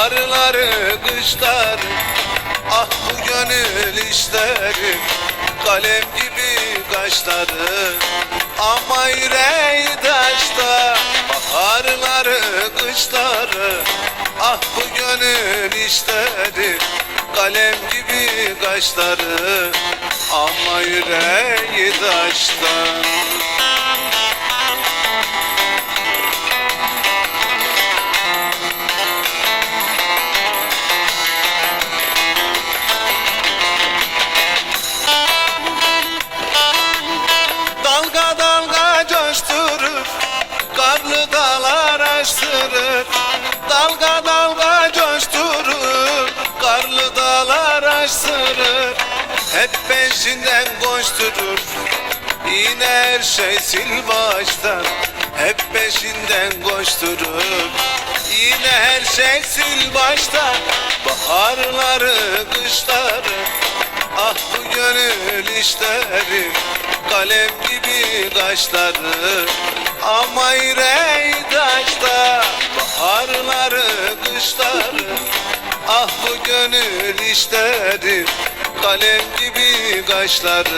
Baharları, kışları Ah bu gönül işleri Kalem gibi kaşları. Ama yüreği taşta Baharları, kışları Ah bu gönül işleri Kalem gibi kaşları. Ama yüreği taşta Hep peşinden koşturur. Yine her şey sil baştan Hep peşinden koşturur. Yine her şey sil baştan Baharları, kışları. Ah bu gönül işleri. Kalem gibi kaşları. Ama yüreği taşta. Baharları, kışları. Ah bu gönül işleri Kalem gibi kaşları